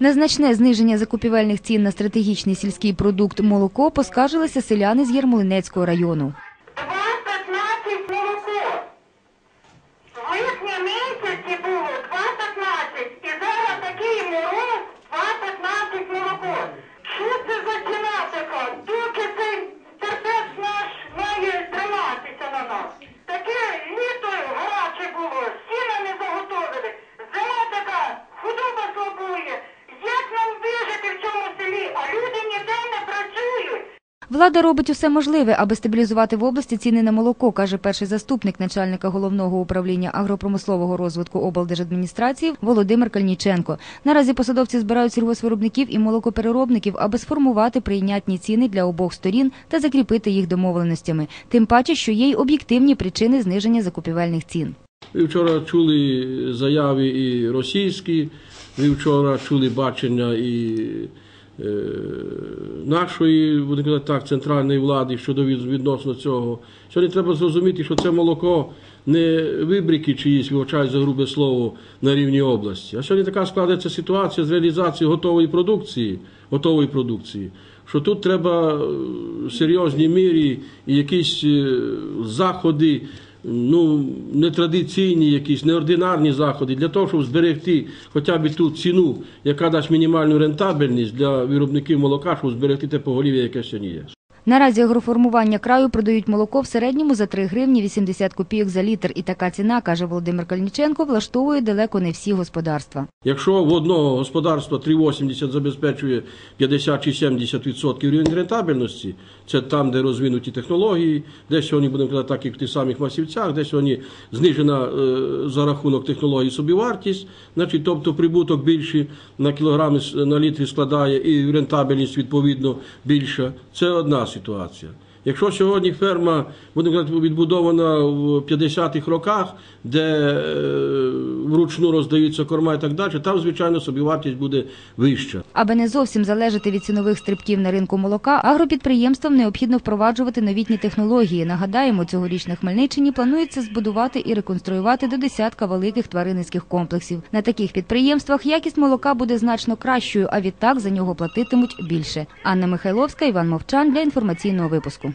Незначне зниження закупівельних цін на стратегічний сільський продукт молоко поскаржилися селяни з Ярмолинецького району. Влада робить усе можливе, аби стабілізувати в області ціни на молоко, каже перший заступник начальника головного управління агропромислового розвитку облдержадміністрації Володимир Кальніченко. Наразі посадовці збирають сільгоспвиробників і молокопереробників, аби сформувати прийнятні ціни для обох сторін та закріпити їх домовленостями. Тим паче, що є й об'єктивні причини зниження закупівельних цін. Ви вчора чули заяви і російські, ви вчора чули бачення і нашої, будемо казати так, центральної влади щодо відносно цього. Сьогодні треба зрозуміти, що це молоко не вибрики чиїсь, вивчають за грубе слово на рівні області. А сьогодні така складається ситуація з реалізацією готової продукції, готової продукції. Що тут треба е, в серйозній мірі і якісь е, заходи, ну, нетрадиційні, якісь неординарні заходи для того, щоб зберегти хоча б ту ціну, яка дасть мінімальну рентабельність для виробників молока, щоб зберегти те поголів'я, яке сьогодні є. Наразі агроформування краю продають молоко в середньому за 3 гривні 80 копійок за літр. І така ціна, каже Володимир Кальніченко, влаштовує далеко не всі господарства. Якщо в одного господарства 3,80 забезпечує 50 чи 70% рівень рентабельності, це там, де розвинуті технології, де сьогодні будемо казати, так як в тих самих масівцях, де сьогодні знижена е, за рахунок технологій собівартість, значить, тобто прибуток більший на кілограми на літрі складає і рентабельність відповідно більша. Це одна ситуація. sytuacja. Якщо сьогодні ферма казати, відбудована в 50-х роках, де е, вручну роздаються корма і так далі, там, звичайно, собівартість буде вища. Аби не зовсім залежати від цінових стрибків на ринку молока, агропідприємствам необхідно впроваджувати новітні технології. Нагадаємо, цьогоріч на Хмельниччині планується збудувати і реконструювати до десятка великих тваринницьких комплексів. На таких підприємствах якість молока буде значно кращою, а відтак за нього платитимуть більше. Анна Михайловська, Іван Мовчан для інформаційного випуску.